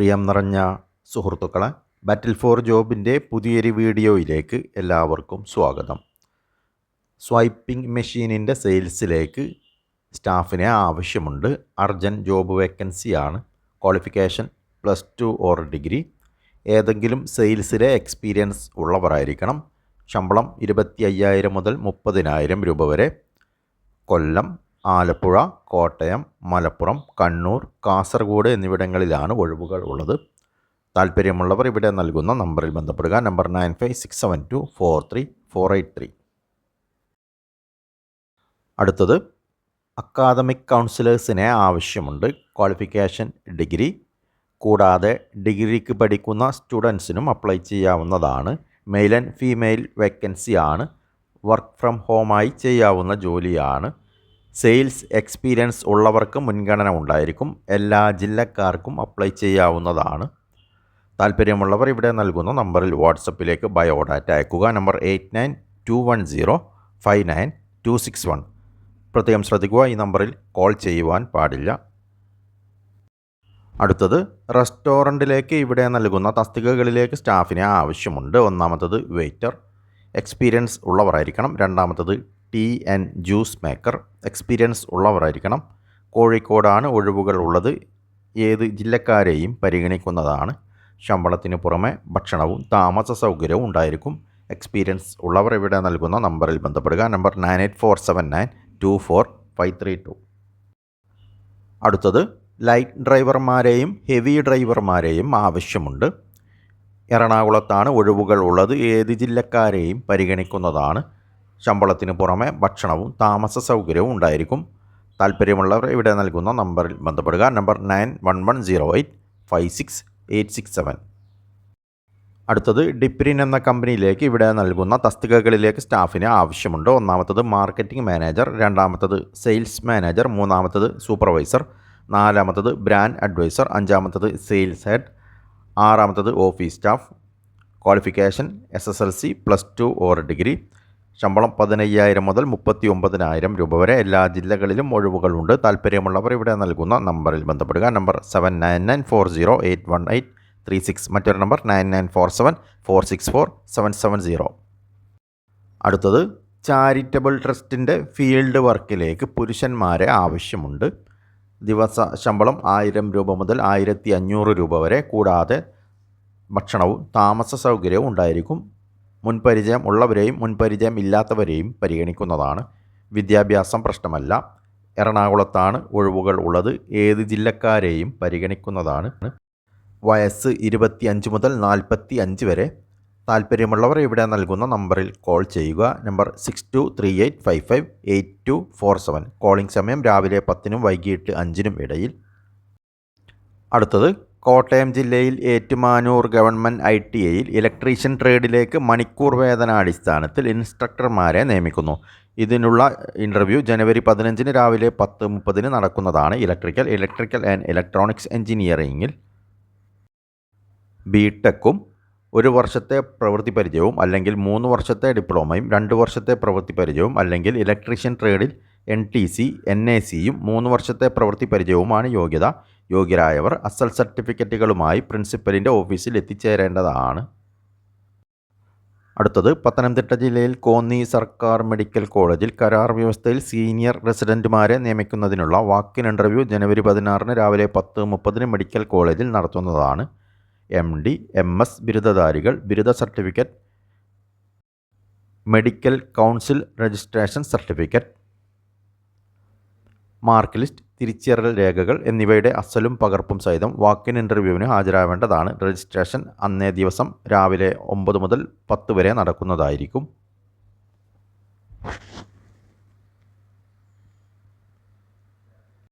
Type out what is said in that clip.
പ്രിയം നിറഞ്ഞ സുഹൃത്തുക്കളെ ബാറ്റിൽ ഫോർ ജോബിന്റെ പുതിയൊരു വീഡിയോയിലേക്ക് എല്ലാവർക്കും സ്വാഗതം. സ്വൈപ്പിംഗ് മെഷീനിന്റെ സെയിൽസിലേക്ക് സ്റ്റാഫിനെ ആവശ്യമുണ്ട്. അർജന്റ് ജോബ് വേക്കൻസിയാണ് qualification plus two or degree ഏതെങ്കിലും സെയിൽസിലെ എക്സ്പീരിയൻസ് ഉള്ളവരായിരിക്കണം. ശമ്പളം ഇരുപത്തി അയ്യായിരം മുതൽ മുപ്പതിനായിരം രൂപ വരെ. കൊല്ലം ആലപ്പുഴ കോട്ടയം മലപ്പുറം കണ്ണൂർ കാസർഗോഡ് എന്നിവിടങ്ങളിലാണ് ഒഴിവുകൾ ഉള്ളത്. താല്പര്യമുള്ളവർ ഇവിടെ നൽകുന്ന നമ്പറിൽ ബന്ധപ്പെടുക. Number nine five six seven two four three four eight three. അടുത്തത് അക്കാദമിക് കൗൺസിലേഴ്സിനെ ആവശ്യമുണ്ട്. Qualification degree. കൂടാതെ ഡിഗ്രിക്ക് പഠിക്കുന്ന സ്റ്റുഡൻസിനും അപ്ലൈ ചെയ്യാവുന്നതാണ്. മെയിൽ ആൻഡ് ഫീമെയിൽ വേക്കൻസി ആണ് വർക്ക് ഫ്രം ഹോമായി ചെയ്യാവുന്ന ജോലിയാണ്. സെയിൽസ് എക്സ്പീരിയൻസ് ഉള്ളവർക്ക് മുൻഗണന ഉണ്ടായിരിക്കും. എല്ലാ ജില്ലക്കാർക്കും അപ്ലൈ ചെയ്യാവുന്നതാണ്. താല്പര്യമുള്ളവർ ഇവിടെ നൽകുന്ന നമ്പറിൽ വാട്സപ്പിലേക്ക് ബയോഡാറ്റ അയക്കുക. Number eight nine two one zero five nine two six one. പ്രത്യേകം ശ്രദ്ധിക്കുക ഈ നമ്പറിൽ കോൾ ചെയ്യുവാൻ പാടില്ല. അടുത്തത് റെസ്റ്റോറന്റിലേക്ക് ഇവിടെ നൽകുന്ന തസ്തികകളിലേക്ക് സ്റ്റാഫിനെ ആവശ്യമുണ്ട്. ഒന്നാമത്തത് വെയ്റ്റർ. എക്സ്പീരിയൻസ് ഉള്ളവരായിരിക്കണം. രണ്ടാമത്തത് tea and juice maker experience ഉള്ളവരായിരിക്കണം. കോഴിക്കോടാണ് ഒഴിവുകൾ ഉള്ളത്. ഏത് ജില്ലക്കാരെയും പരിഗണിക്കുന്നതാണ്. ശമ്പളത്തിന് പുറമെ ഭക്ഷണവും താമസ സൗകര്യവും ഉണ്ടായിരിക്കും. എക്സ്പീരിയൻസ് ഉള്ളവർ ഇവിടെ നൽകുന്ന നമ്പറിൽ ബന്ധപ്പെടുക. Number nine eight four seven nine two four five three two. അടുത്തത് ലൈറ്റ് ഡ്രൈവർമാരെയും ഹെവി ഡ്രൈവർമാരെയും ആവശ്യമുണ്ട്. എറണാകുളത്താണ് ഒഴിവുകൾ ഉള്ളത്. ഏത് ജില്ലക്കാരെയും പരിഗണിക്കുന്നതാണ്. ശമ്പളത്തിന് പുറമെ ഭക്ഷണവും താമസ സൗകര്യവും ഉണ്ടായിരിക്കും. താല്പര്യമുള്ളവർ ഇവിടെ നൽകുന്ന നമ്പറിൽ ബന്ധപ്പെടുക. Number nine one one zero eight five six eight six seven. അടുത്തത് ഡിപ്രിൻ എന്ന കമ്പനിയിലേക്ക് ഇവിടെ നൽകുന്ന തസ്തികകളിലേക്ക് സ്റ്റാഫിന് ആവശ്യമുണ്ട്. ഒന്നാമത്തത് മാർക്കറ്റിംഗ് മാനേജർ രണ്ടാമത്തത് സെയിൽസ് മാനേജർ മൂന്നാമത്തത് സൂപ്പർവൈസർ നാലാമത്തത് ബ്രാൻഡ് അഡ്വൈസർ അഞ്ചാമത്തത് sales head ആറാമത്തത് office staff qualification S S L C plus two or degree ശമ്പളം പതിനയ്യായിരം മുതൽ മുപ്പത്തി ഒമ്പതിനായിരം രൂപ വരെ. എല്ലാ ജില്ലകളിലും ഒഴിവുകളുണ്ട്. താല്പര്യമുള്ളവർ ഇവിടെ നൽകുന്ന നമ്പറിൽ ബന്ധപ്പെടുക. Number seven nine nine four zero eight one eight three six മറ്റൊരു number nine nine four seven four six four seven seven zero അടുത്തത് ചാരിറ്റബിൾ ട്രസ്റ്റിന്റെ ഫീൽഡ് വർക്കിലേക്ക് പുരുഷന്മാരെ ആവശ്യമുണ്ട്. ദിവസ ശമ്പളം ആയിരം രൂപ മുതൽ ആയിരത്തി അഞ്ഞൂറ് രൂപ വരെ. കൂടാതെ ഭക്ഷണവും താമസ സൗകര്യവും ഉണ്ടായിരിക്കും. മുൻപരിചയം ഉള്ളവരെയും മുൻപരിചയം ഇല്ലാത്തവരെയും പരിഗണിക്കുന്നതാണ്. വിദ്യാഭ്യാസം പ്രശ്നമല്ല. എറണാകുളത്താണ് ഒഴിവുകൾ ഉള്ളത്. ഏത് ജില്ലക്കാരെയും പരിഗണിക്കുന്നതാണ്. വയസ്സ് ഇരുപത്തി അഞ്ച് മുതൽ നാൽപ്പത്തി അഞ്ച് വരെ. താല്പര്യമുള്ളവർ ഇവിടെ നൽകുന്ന നമ്പറിൽ കോൾ ചെയ്യുക. Number six two three eight five five eight two four seven calling സമയം രാവിലെ പത്തിനും വൈകിട്ട് അഞ്ചിനും ഇടയിൽ. അടുത്തത് കോട്ടയം ജില്ലയിൽ ഏറ്റുമാനൂർ ഗവൺമെന്റ് ഐ ടി ഐയിൽ ഇലക്ട്രീഷ്യൻ ട്രേഡിലേക്ക് മണിക്കൂർ വേതനാടിസ്ഥാനത്തിൽ ഇൻസ്ട്രക്ടർമാരെ നിയമിക്കുന്നു. ഇതിനുള്ള ഇന്റർവ്യൂ ജനുവരി പതിനഞ്ചിന് രാവിലെ പത്ത് മുപ്പതിന് നടക്കുന്നതാണ് ഇലക്ട്രിക്കൽ ഇലക്ട്രിക്കൽ ആൻഡ് ഇലക്ട്രോണിക്സ് എഞ്ചിനീയറിംഗിൽ ബി ടെക്കും ഒരു വർഷത്തെ പ്രവൃത്തി പരിചയവും അല്ലെങ്കിൽ മൂന്ന് വർഷത്തെ ഡിപ്ലോമയും രണ്ട് വർഷത്തെ പ്രവൃത്തി പരിചയവും അല്ലെങ്കിൽ electrician ട്രേഡിൽ N T C N A സിയും മൂന്ന് വർഷത്തെ പ്രവൃത്തി പരിചയവുമാണ് യോഗ്യത. യോഗ്യരായവർ അസൽ സർട്ടിഫിക്കറ്റുകളുമായി പ്രിൻസിപ്പലിന്റെ ഓഫീസിൽ എത്തിച്ചേരേണ്ടതാണ്. അടുത്തത് പത്തനംതിട്ട ജില്ലയിൽ കോന്നി സർക്കാർ മെഡിക്കൽ കോളേജിൽ കരാർ വ്യവസ്ഥയിൽ സീനിയർ റെസിഡന്റുമാരെ നിയമിക്കുന്നതിനുള്ള വാക്കിൻ ഇന്റർവ്യൂ ജനുവരി പതിനാറിന് രാവിലെ പത്ത് മുപ്പതിന് മെഡിക്കൽ കോളേജിൽ നടത്തുന്നതാണ്. എം ഡി എം എസ് ബിരുദധാരികൾ ബിരുദ certificate medical council registration certificate mark list തിരിച്ചറിയൽ രേഖകൾ എന്നിവയുടെ അസലും പകർപ്പും സഹിതം വാക്കിൻ ഇന്റർവ്യൂവിന് ഹാജരാവേണ്ടതാണ്. രജിസ്ട്രേഷൻ അന്നേ ദിവസം രാവിലെ ഒമ്പത് മുതൽ പത്ത് വരെ നടക്കുന്നതായിരിക്കും.